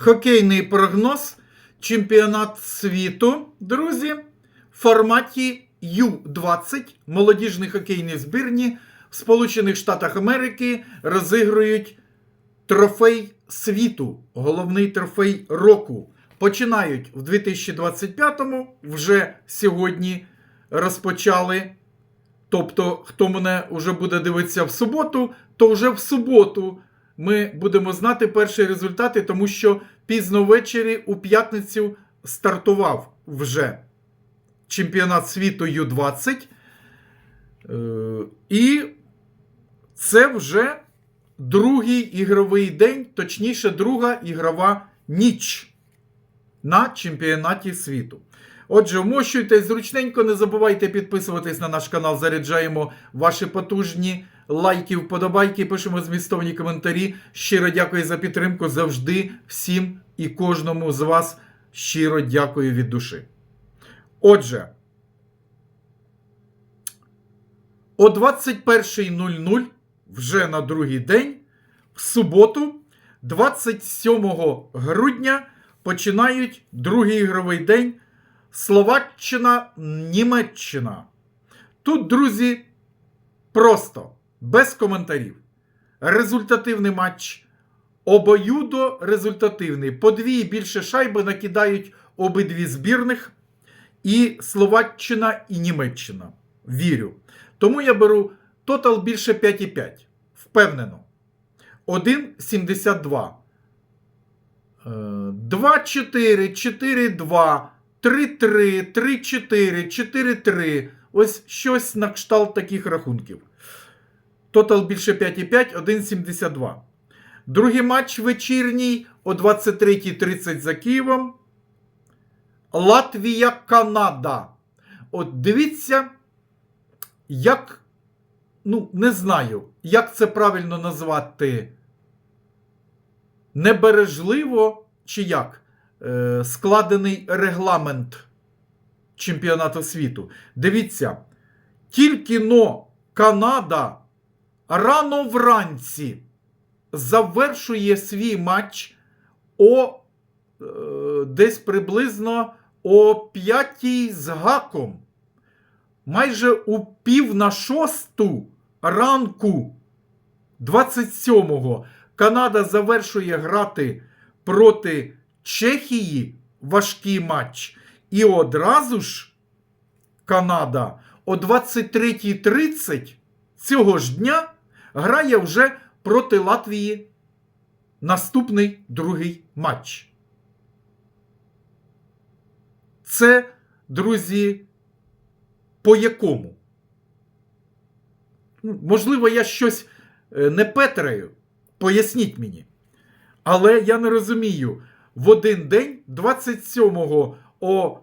Хокейний прогноз. Чемпіонат світу, друзі, в форматі Ю-20 молодіжні хокейні збірні в Сполучених Штатах Америки розігрують трофей світу, головний трофей року. Починають в 2025-му, вже сьогодні розпочали. Тобто, хто мене вже буде дивитися в суботу, то вже в суботу ми будемо знати перші результати, тому що пізно ввечері у п'ятницю стартував вже чемпіонат світу Ю-20. Е, І це вже другий ігровий день, точніше, друга ігрова ніч на чемпіонаті світу. Отже, вмощуйтесь зручненько, не забувайте підписуватись на наш канал. Заряджаємо ваші потужні лайки, вподобайки, пишемо змістовні коментарі. Щиро дякую за підтримку. Завжди всім і кожному з вас щиро дякую від душі. Отже, о 21.00 вже на другий день, в суботу, 27 грудня, починають другий ігровий день. Словаччина, Німеччина. Тут, друзі, просто без коментарів. Результативний матч. Обоюдо результативний. По дві і більше шайби накидають обидві збірних. І Словаччина, і Німеччина. Вірю. Тому я беру тотал більше 5,5. Впевнено. 1,72. 2-4, 4-2, 3-3, 3-4, 4-3. Ось щось на кшталт таких рахунків. Тотал більше 5,5, 1,72. Другий матч вечірній о 23.30 за Києвом. Латвія, Канада. От дивіться, як, ну, не знаю, як це правильно назвати. Небережливо чи як е, складений регламент чемпіонату світу. Дивіться, тільки но Канада рано вранці завершує свій матч о е, десь приблизно о п'ятій з гаком. Майже у пів на шосту ранку 27-го Канада завершує грати проти Чехії важкий матч. І одразу ж Канада о 23.30 цього ж дня грає вже проти Латвії наступний другий матч. Це, друзі, по якому? Ну, Можливо, я щось е, не петраю. Поясніть мені. Але я не розумію, в один день, 27-го о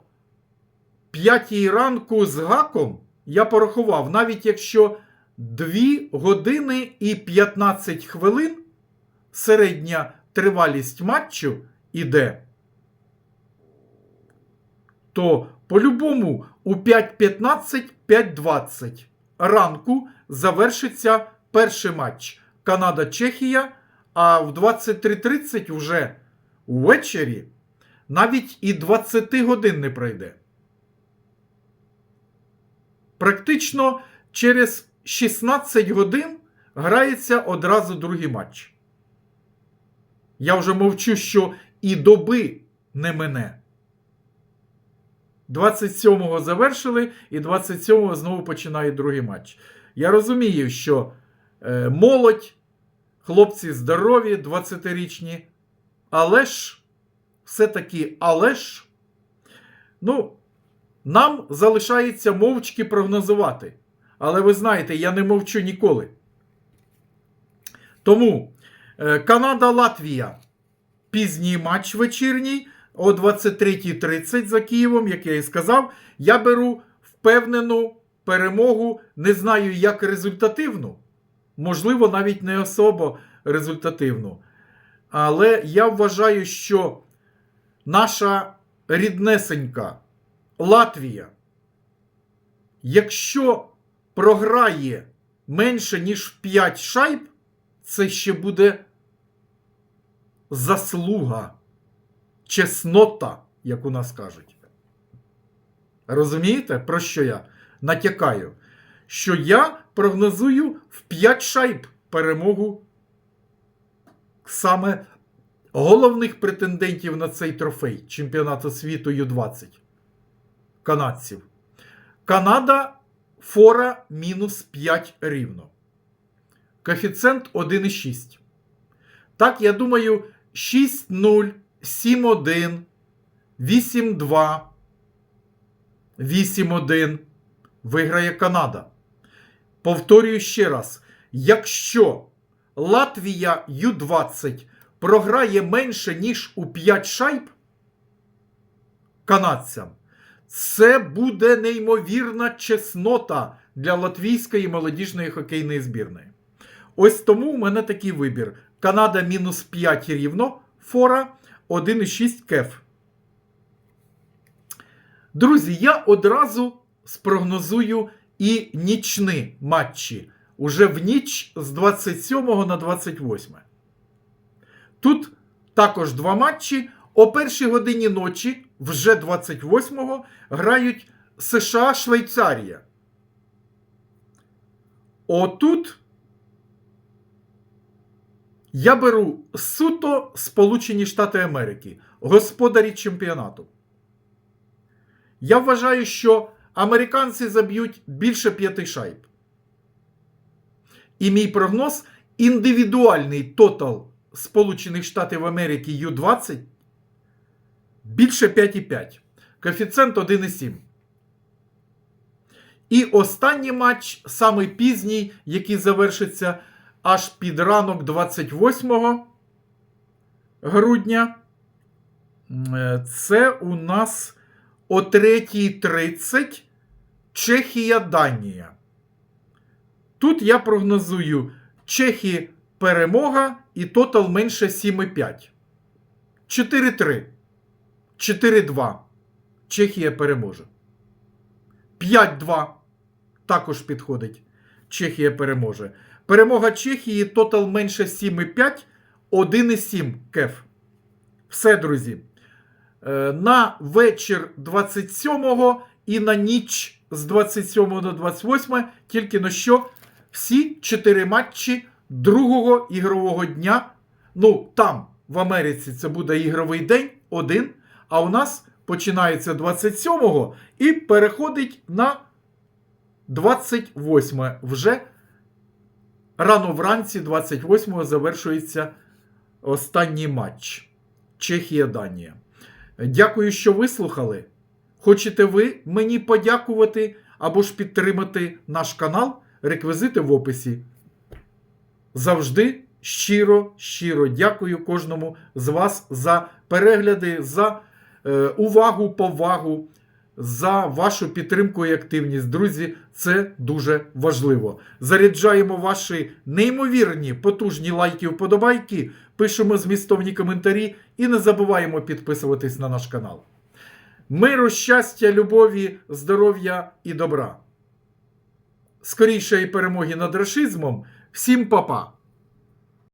5 ранку з гаком, я порахував, навіть якщо 2 години і 15 хвилин середня тривалість матчу іде, то по-любому у 5.15, 5.20 ранку завершиться перший матч Канада-Чехія, а в 23.30 вже ввечері навіть і 20 годин не пройде. Практично через 16 годин грається одразу другий матч. Я вже мовчу, що і доби не мине. 27-го завершили, і 27-го знову починає другий матч. Я розумію, що е, молодь, хлопці здорові, 20-річні, але ж, все-таки, але ж, ну, нам залишається мовчки прогнозувати. Але ви знаєте, я не мовчу ніколи. Тому е, Канада-Латвія. Пізній матч вечірній о 23.30 за Києвом, як я і сказав, я беру впевнену перемогу, не знаю, як результативну. Можливо, навіть не особо результативну. Але я вважаю, що наша ріднесенька Латвія, якщо програє менше, ніж 5 шайб, це ще буде заслуга чеснота, як у нас кажуть. Розумієте, про що я натякаю? Що я прогнозую в 5 шайб перемогу саме головних претендентів на цей трофей чемпіонату світу Ю-20 канадців. Канада фора мінус 5 рівно. Коефіцієнт 1,6. Так, я думаю, 6-0, 7-1, 8-2, 8-1 виграє Канада. Повторюю ще раз: якщо Латвія Ю-20 програє менше, ніж у 5 шайб канадцям, це буде неймовірна чеснота для латвійської молодіжної хокейної збірної. Ось тому у мене такий вибір: Канада мінус 5 рівно, фора 1,6 кеф. Друзі, я одразу спрогнозую і нічні матчі уже в ніч з 27 на 28. Тут також два матчі. О першій годині ночі, вже 28-го, грають США-Швейцарія. Отут я беру суто Сполучені Штати Америки, господарі чемпіонату. Я вважаю, що американці заб'ють більше п'яти шайб. І мій прогноз індивідуальний тотал Сполучених Штатів Америки Ю-20 більше 5,5. Коефіцієнт 1,7. І останній матч, самий пізній, який завершиться аж під ранок 28 грудня. Е, Це у нас о 3.30 Чехія-Данія. Тут я прогнозую Чехії перемога і тотал менше 7,5. 4-3. 4-2. Чехія переможе. 5-2. Також підходить. Чехія переможе. Перемога Чехії тотал менше 7,5, 1,7 кеф. Все, друзі. Е, На вечір 27-го і на ніч з 27 до 28 тільки на що всі чотири матчі другого ігрового дня. Ну, там, в Америці, це буде ігровий день один, а у нас починається 27-го і переходить на 28 вже рано вранці 28-го завершується останній матч Чехія-Данія. Дякую, що вислухали. Хочете ви мені подякувати або ж підтримати наш канал? Реквізити в описі. Завжди щиро, щиро дякую кожному з вас за перегляди, за е, увагу, повагу, за вашу підтримку і активність. Друзі, це дуже важливо. Заряджаємо ваші неймовірні потужні лайки, вподобайки, пишемо змістовні коментарі і не забуваємо підписуватись на наш канал. Миру, щастя, любові, здоров'я і добра. Скорішої перемоги над рашизмом. Всім па-па!